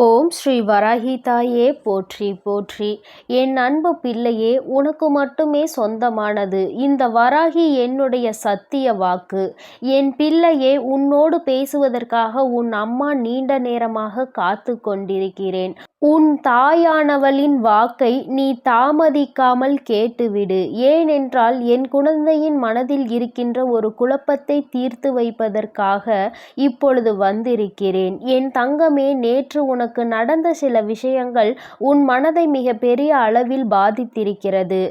ஓம் ஸ்ரீ வராகி தாயே போற்றி போற்றி. என் அன்பு பிள்ளையே உனக்கு மட்டுமே சொந்தமானது. இந்த வராகி என்னுடைய சத்திய வாக்கு. என் பிள்ளையே உன்னோடு பேசுவதற்காக உன் அம்மா நீண்ட நேரமாக காத்து கொண்டிருக்கிறேன். உன் தாயானவளின் வாக்கை நீ தாமதிக்காமல் கேட்டுவிடு. ஏனென்றால் என் குழந்தையின் மனதில் இருக்கின்ற ஒரு குழப்பத்தை தீர்த்து வைப்பதற்காக இப்பொழுது வந்திருக்கிறேன். என் தங்கமே நேற்று உனக்கு நடந்த சில விஷயங்கள் உன் மனதை மிக பெரிய அளவில் பாதித்திருக்கிறது.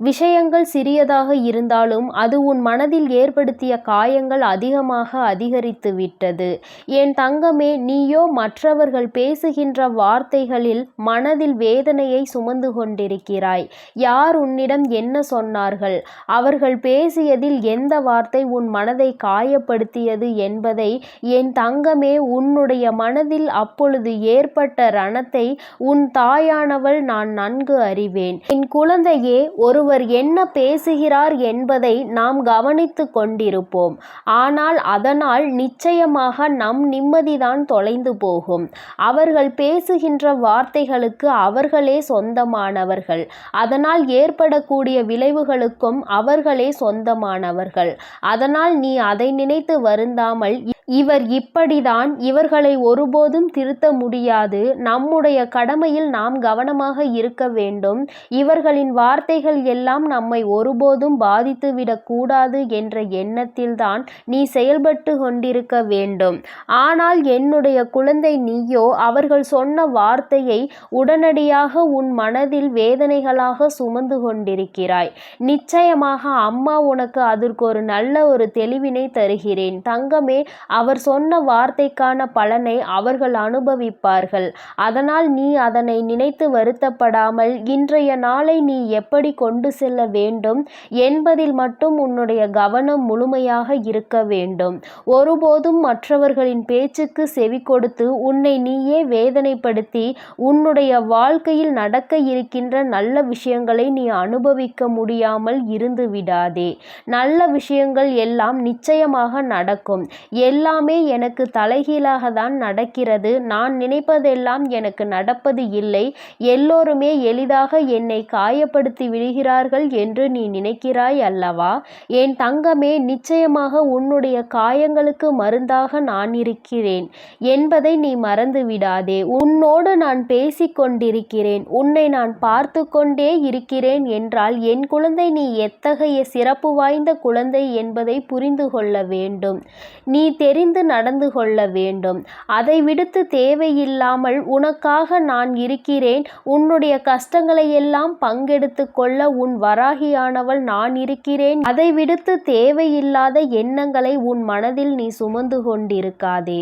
விஷயங்கள் சிறியதாக இருந்தாலும் அது உன் மனதில் ஏற்படுத்திய காயங்கள் அதிகமாக அதிகரித்து விட்டது. என் தங்கமே நீயோ மற்றவர்கள் பேசுகின்ற வார்த்தைகளில் மனதில் வேதனையை சுமந்து கொண்டிருக்கிறாய். யார் உன்னிடம் என்ன சொன்னார்கள்? அவர்கள் பேசியதில் எந்த வார்த்தை உன் மனதை காயப்படுத்தியது என்பதை என் தங்கமே உன்னுடைய மனதில் அப்பொழுது ஏற்பட்ட ரணத்தை உன் தாயானவள் நான் நன்கு அறிவேன். என் குழந்தையே ஒரு ஒருவர் என்ன பேசுகிறார் என்பதை நாம் கவனித்து கொண்டிருப்போம். ஆனால் அதனால் நிச்சயமாக நம் நிம்மதிதான் தொலைந்து போகும். அவர்கள் பேசுகின்ற வார்த்தைகளுக்கு அவர்களே சொந்தமானவர்கள். அதனால் ஏற்படக்கூடிய விளைவுகளுக்கும் அவர்களே சொந்தமானவர்கள். அதனால் நீ அதை நினைத்து வருந்தாமல் இவர் இப்படிதான் இவர்களை ஒருபோதும் திருத்த முடியாது. நம்முடைய கடமையில் நாம் கவனமாக இருக்க வேண்டும். இவர்களின் வார்த்தைகள் எல்லாம் நம்மை ஒருபோதும் பாதித்துவிடக் கூடாது என்ற எண்ணத்தில்தான் நீ செயல்பட்டு கொண்டிருக்க வேண்டும். ஆனால் என்னுடைய குழந்தை நீயோ அவர்கள் சொன்ன வார்த்தையை உடனடியாக உன் மனதில் வேதனைகளாக சுமந்து கொண்டிருக்கிறாய். நிச்சயமாக அம்மா உனக்கு அதற்கு ஒரு நல்ல ஒரு தெளிவினை தருகிறேன். தங்கமே அவர் சொன்ன வார்த்தைக்கான பலனை அவர்கள் அனுபவிப்பார்கள். அதனால் நீ அதனை நினைத்து வருத்தப்படாமல் இன்றைய நாளை நீ எப்படி கொண்டு செல்ல வேண்டும். என்பதில் மட்டும் உன்னுடைய கவனம் முழுமையாக இருக்க வேண்டும். ஒருபோதும் மற்றவர்களின் பேச்சுக்கு செவி கொடுத்து உன்னை நீயே வேதனைப்படுத்தி உன்னுடைய வாழ்க்கையில் நடக்க இருக்கின்ற நல்ல விஷயங்களை நீ அனுபவிக்க முடியாமல் இருந்து விடாதே. நல்ல விஷயங்கள் எல்லாம் நிச்சயமாக நடக்கும். எல்லாமே எனக்கு தலைகீழாக தான் நடக்கிறது. நான் நினைப்பதெல்லாம் எனக்கு நடப்பது இல்லை. எல்லோருமே எளிதாக என்னை காயப்படுத்தி விடுகிறார் விடுகிறார்கள் என்று நீ நினைக்கிறாய் அல்லவா? என் தங்கமே நிச்சயமாக உன்னுடைய காயங்களுக்கு மருந்தாக நான் இருக்கிறேன். என்பதை நீ மறந்து விடாதே. உன்னோடு நான் பேசிக்கொண்டிருக்கிறேன். உன்னை நான் பார்த்து கொண்டே இருக்கிறேன் என்றால் என் குழந்தை நீ எத்தகைய சிறப்பு வாய்ந்த குழந்தை என்பதை புரிந்து கொள்ள வேண்டும். நீ தெரிந்து நடந்து கொள்ள வேண்டும். அதை விடுத்து தேவையில்லாமல் உனக்காக நான் இருக்கிறேன். உன்னுடைய கஷ்டங்களை எல்லாம் பங்கெடுத்து கொள்ள உன் வராகியானவள் நான் இருக்கிறேன். அதை விடுத்து தேவையில்லாத எண்ணங்களை உன் மனதில் நீ சுமந்து கொண்டிருக்காதே.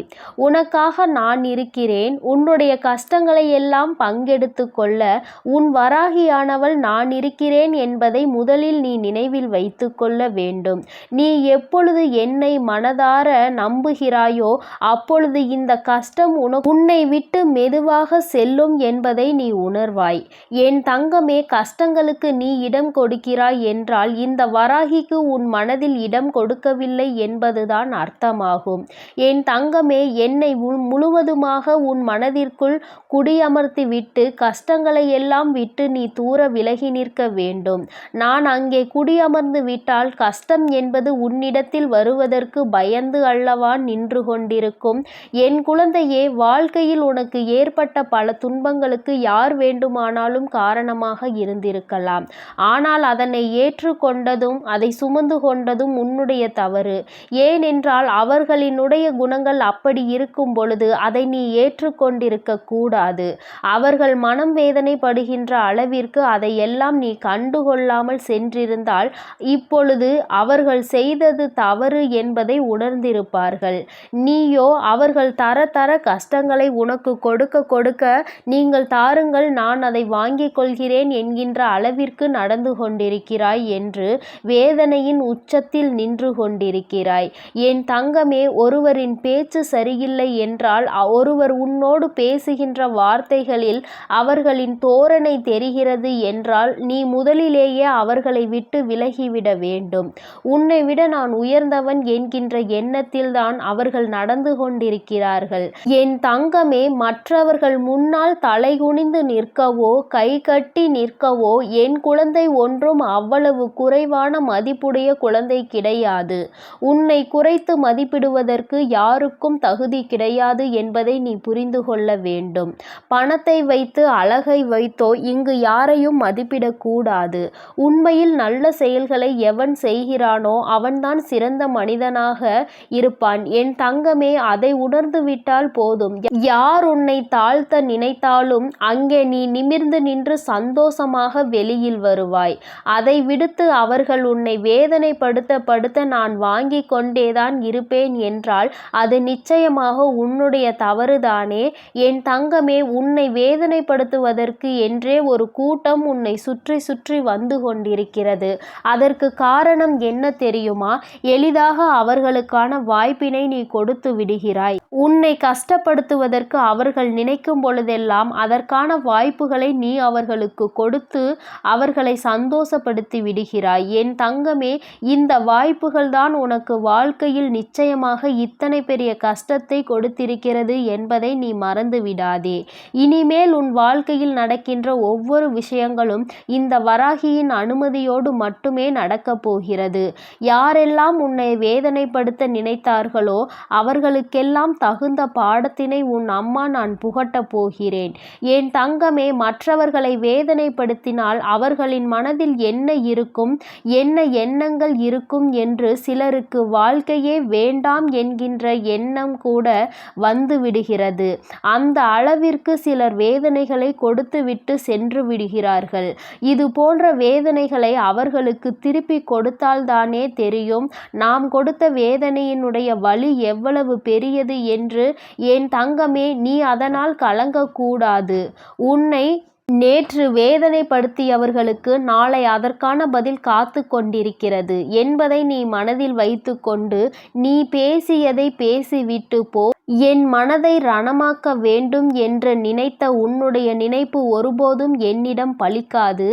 உனக்காக நான் இருக்கிறேன். உன்னுடைய கஷ்டங்களை எல்லாம் பங்கெடுத்து கொள்ள உன் வராகியானவள் நான் இருக்கிறேன் என்பதை முதலில் நீ நினைவில் வைத்து கொள்ள வேண்டும். நீ எப்பொழுது என்னை மனதார நம்புகிறாயோ அப்பொழுது இந்த கஷ்டம் உனக்கு உன்னை விட்டு மெதுவாக செல்லும் என்பதை நீ உணர்வாய். என் தங்கமே கஷ்டங்களுக்கு நீ இடம் கொடுக்கிறாய் என்றால் இந்த வராகிக்கு உன் மனதில் இடம் கொடுக்கவில்லை என்பதுதான் அர்த்தமாகும். என் தங்கமே என்னை முழுவதுமாக உன் மனதிற்குள் குடியமர்த்தி விட்டு கஷ்டங்களை எல்லாம் விட்டு நீ தூர விலகி நிற்க வேண்டும். நான் அங்கே குடியமர்ந்து விட்டால் கஷ்டம் என்பது உன்னிடத்தில் வருவதற்கு பயந்து அல்லவா நின்று கொண்டிருக்கும்? என் குழந்தையே வாழ்க்கையில் உனக்கு ஏற்பட்ட பல துன்பங்களுக்கு யார் வேண்டுமானாலும் காரணமாக இருந்திருக்கலாம். ஆனால் அதனை ஏற்றுக்கொண்டதும் அதை சுமந்து கொண்டதும் உன்னுடைய தவறு. ஏனென்றால் அவர்களினுடைய குணங்கள் அப்படி இருக்கும் பொழுது அதை நீ ஏற்றுக்கொண்டிருக்க கூடாது. அவர்கள் மனம் வேதனைப்படுகின்ற அளவிற்கு அதையெல்லாம் நீ கண்டுகொள்ளாமல் சென்றிருந்தால் இப்பொழுது அவர்கள் செய்தது தவறு என்பதை உணர்ந்திருப்பார்கள். நீயோ அவர்கள் தர தர கஷ்டங்களை உனக்கு கொடுக்க கொடுக்க நீங்கள் தாருங்கள் நான் அதை வாங்கிக் கொள்கிறேன் என்கின்ற அளவிற்கு நடந்து கொண்டிருக்கிறாய் என்று வேதனையின் உச்சத்தில் நின்று கொண்டிருக்கிறாய். என் தங்கமே ஒருவரின் பேச்சு சரியில்லை என்றால் ஒருவர் உன்னோடு பேசுகின்ற வார்த்தைகளில் அவர்களின் தோரணை தெரிகிறது என்றால் நீ முதலிலேயே அவர்களை விட்டு விலகிவிட வேண்டும். உன்னை விட நான் உயர்ந்தவன் என்கின்ற எண்ணத்தில்தான் அவர்கள் நடந்து கொண்டிருக்கிறார்கள். என் தங்கமே மற்றவர்கள் முன்னால் தலைகுனிந்து நிற்கவோ கை கட்டி நிற்கவோ என் குழந்தை குழந்தை ஒன்றும் அவ்வளவு குறைவான மதிப்புடைய குழந்தை கிடையாது. உன்னை குறைத்து மதிப்பிடுவதற்கு யாருக்கும் தகுதி கிடையாது என்பதை நீ புரிந்து கொள்ள வேண்டும். பணத்தை வைத்து அழகை வைத்தோ இங்கு யாரையும் மதிப்பிடக்கூடாது. உண்மையில் நல்ல செயல்களை எவன் செய்கிறானோ அவன்தான் சிறந்த மனிதனாக இருப்பான். என் தங்கமே அதை உணர்ந்து விட்டால் போதும். யார் உன்னை தாழ்த்த நினைத்தாலும் அங்கே நீ நிமிர்ந்து நின்று சந்தோஷமாக வெளியில் வரும். வருவாய் அதை விடுத்து அவர்கள் உன்னை வேதனைப்படுத்த படுத்த நான் வாங்கி கொண்டேதான் இருப்பேன் என்றால் அது நிச்சயமாக உன்னுடைய தவறுதானே? என் தங்கமே உன்னை வேதனைப்படுத்துவதற்கு என்றே ஒரு கூட்டம் உன்னை சுற்றி சுற்றி வந்து கொண்டிருக்கிறது. அதற்கு காரணம் என்ன தெரியுமா? எளிதாக அவர்களுக்கான வாய்ப்பினை நீ கொடுத்து விடுகிறாய். உன்னை கஷ்டப்படுத்துவதற்கு அவர்கள் நினைக்கும் பொழுதெல்லாம் அதற்கான வாய்ப்புகளை நீ அவர்களுக்கு கொடுத்து அவர்களை சந்தோஷப்படுத்தி விடுகிறாய். என் தங்கமே இந்த வாய்ப்புகள் தான் உனக்கு வாழ்க்கையில் நிச்சயமாக இத்தனை பெரிய கஷ்டத்தை கொடுத்திருக்கிறது என்பதை நீ மறந்து விடாதே. இனிமேல் உன் வாழ்க்கையில் நடக்கின்ற ஒவ்வொரு விஷயங்களும் இந்த வராகியின் அனுமதியோடு மட்டுமே நடக்கப் போகிறது. யாரெல்லாம் உன்னை வேதனைப்படுத்த நினைத்தார்களோ அவர்களுக்கெல்லாம் தகுந்த பாடத்தினை உன் அம்மா நான் புகட்டப் போகிறேன். என் தங்கமே மற்றவர்களை வேதனைப்படுத்தினால் அவர்களின் மனதில் என்ன இருக்கும்? என்ன எண்ணங்கள் இருக்கும் என்று சிலருக்கு வாழ்க்கையே வேண்டாம் என்கின்ற எண்ணம் கூட வந்து விடுகிறது. அந்த அளவிற்கு சிலர் வேதனைகளை கொடுத்துவிட்டு சென்று விடுகிறார்கள். இது போன்ற வேதனைகளை அவர்களுக்கு திருப்பி கொடுத்தால்தானே தெரியும். நாம் கொடுத்த வேதனையினுடைய வலி எவ்வளவு பெரியது என்று என் தங்கமே நீ அதனால் கலங்கக்கூடாது. உன்னை நேற்று வேதனைப்படுத்தியவர்களுக்கு நாளை அதற்கான பதில் காத்து கொண்டிருக்கிறது. என்பதை நீ மனதில் வைத்துக்கொண்டு நீ பேசியதை பேசிவிட்டு போ. என் மனதை ரணமாக்க வேண்டும் என்று நினைத்த உன்னுடைய நினைப்பு ஒருபோதும் என்னிடம் பலிக்காது.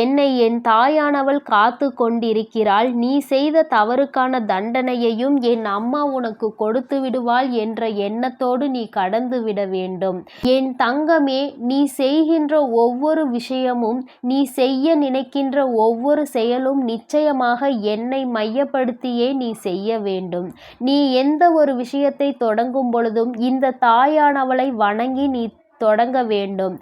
என்னை என் தாயானவள் காத்து கொண்டிருக்கிறாள். நீ செய்த தவறுக்கான தண்டனையையும் என் அம்மா உனக்கு கொடுத்து விடுவாள் என்ற எண்ணத்தோடு நீ கடந்து விட வேண்டும். என் தங்கமே நீ செய்கின்ற ஒவ்வொரு விஷயமும் நீ செய்ய நினைக்கின்ற ஒவ்வொரு செயலும் நிச்சயமாக என்னை மையப்படுத்தியே நீ செய்ய வேண்டும். நீ எந்த ஒரு விஷயத்தை தொடங்கும் பொழுதும் இந்த தாயானவளை வணங்கி நீ தொடங்க வேண்டும்.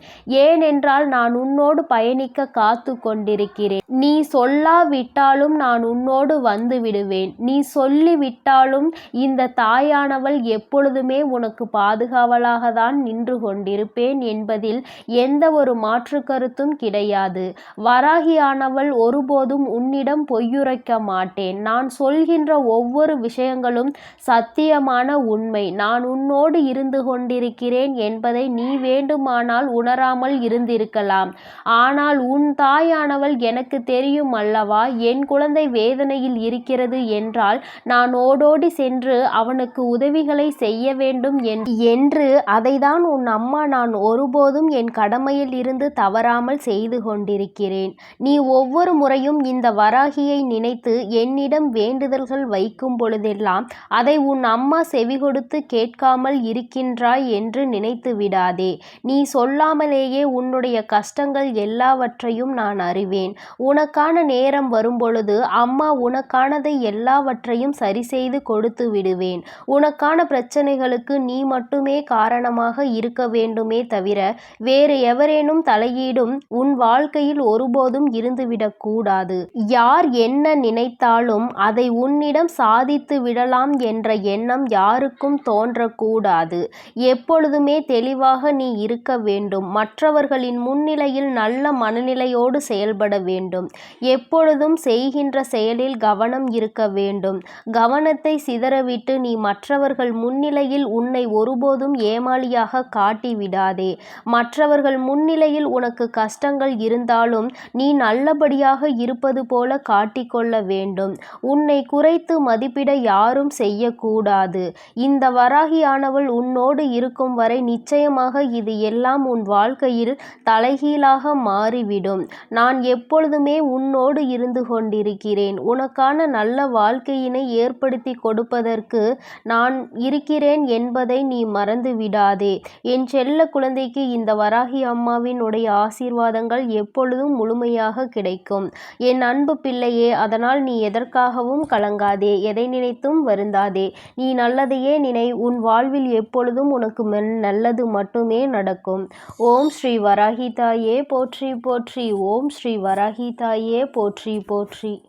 ஏனென்றால் நான் உன்னோடு பயணிக்க காத்து கொண்டிருக்கிறேன் நீ சொல்லாவிட்டாலும் நான் உன்னோடு வந்து விடுவேன். நீ சொல்லிவிட்டாலும் இந்த தாயானவள் எப்பொழுதுமே உனக்கு பாதுகாவலாக தான் நின்று கொண்டிருப்பேன் என்பதில் எந்த ஒரு மாற்று கருத்தும் கிடையாது. வராகியானவள் ஒருபோதும் உன்னிடம் பொய்யுரைக்க மாட்டேன். நான் சொல்கின்ற ஒவ்வொரு விஷயங்களும் சத்தியமான உண்மை. நான் உன்னோடு இருந்து கொண்டிருக்கிறேன் என்பதை நீ வேண்டுமானால் உணராமல் இருந்திருக்கலாம். ஆனால் உன் தாயானவள் எனக்கு தெரியும் அல்லவா? என் குழந்தை வேதனையில் இருக்கிறது என்றால் நான் ஓடோடி சென்று அவனுக்கு உதவிகளை செய்ய வேண்டும் என்று அதைதான் உன் அம்மா நான் ஒருபோதும் என் கடமையில் இருந்து தவறாமல் செய்து கொண்டிருக்கிறேன். நீ ஒவ்வொரு முறையும் இந்த வராகியை நினைத்து என்னிடம் வேண்டுதல்கள் வைக்கும் பொழுதெல்லாம் அதை உன் அம்மா செவி கொடுத்து கேட்காமல் இருக்கின்றாய் என்று நினைத்து விடாதே. நீ சொல்லாமலேயே உன்னுடைய கஷ்டங்கள் எல்லாவற்றையும் நான் அறிவேன். உனக்கான நேரம் வரும்பொழுது அம்மா உனக்கானதை எல்லாவற்றையும் சரி செய்து கொடுத்து விடுவேன். உனக்கான பிரச்சனைகளுக்கு நீ மட்டுமே காரணமாக இருக்க வேண்டுமே தவிர வேறு எவரேனும் தலையீடும் உன் வாழ்க்கையில் ஒருபோதும் இருந்துவிடக்கூடாது யார் என்ன நினைத்தாலும் அதை உன்னிடம் சாதித்து விடலாம் என்ற எண்ணம் யாருக்கும் தோன்றக்கூடாது. எப்பொழுதுமே தெளிவாக நீ இருக்க வேண்டும். மற்றவர்களின் முன்னிலையில் நல்ல மனநிலையோடு செயல்பட வேண்டும். எப்பொழுதும் செய்கின்ற செயலில் கவனம் இருக்க வேண்டும். கவனத்தை சிதறவிட்டு நீ மற்றவர்கள் முன்னிலையில் உன்னை ஒருபோதும் ஏமாளியாக காட்டிவிடாதே. மற்றவர்கள் முன்னிலையில் உனக்கு கஷ்டங்கள் இருந்தாலும் நீ நல்லபடியாக இருப்பது போல காட்டிக்கொள்ள வேண்டும். உன்னை குறைத்து மதிப்பிட யாரும் செய்யக்கூடாது. இந்த வராகியானவள் உன்னோடு இருக்கும் வரை நிச்சயமாக இது எல்லாம் உன் வாழ்க்கையில் தலைகீழாக மாறிவிடும். நான் எப்பொழுதுமே உன்னோடு இருந்து கொண்டிருக்கிறேன். உனக்கான நல்ல வாழ்க்கையினை ஏற்படுத்தி கொடுப்பதற்கு நான் இருக்கிறேன் என்பதை நீ மறந்து விடாதே என் செல்ல குழந்தைக்கு இந்த வராகி அம்மாவினுடைய ஆசீர்வாதங்கள் எப்பொழுதும் முழுமையாக கிடைக்கும். என் அன்பு பிள்ளையே அதனால் நீ எதற்காகவும் கலங்காதே. எதை நினைத்தும் வருந்தாதே. நீ நல்லதையே நினை. உன் வாழ்வில் எப்பொழுதும் உனக்கு நல்லது மட்டுமே நடக்கும். ஓம் ஸ்ரீ வராகிதாயே போற்றி போற்றி. ஓம் ஸ்ரீ வராகிதாயே போற்றி போற்றி.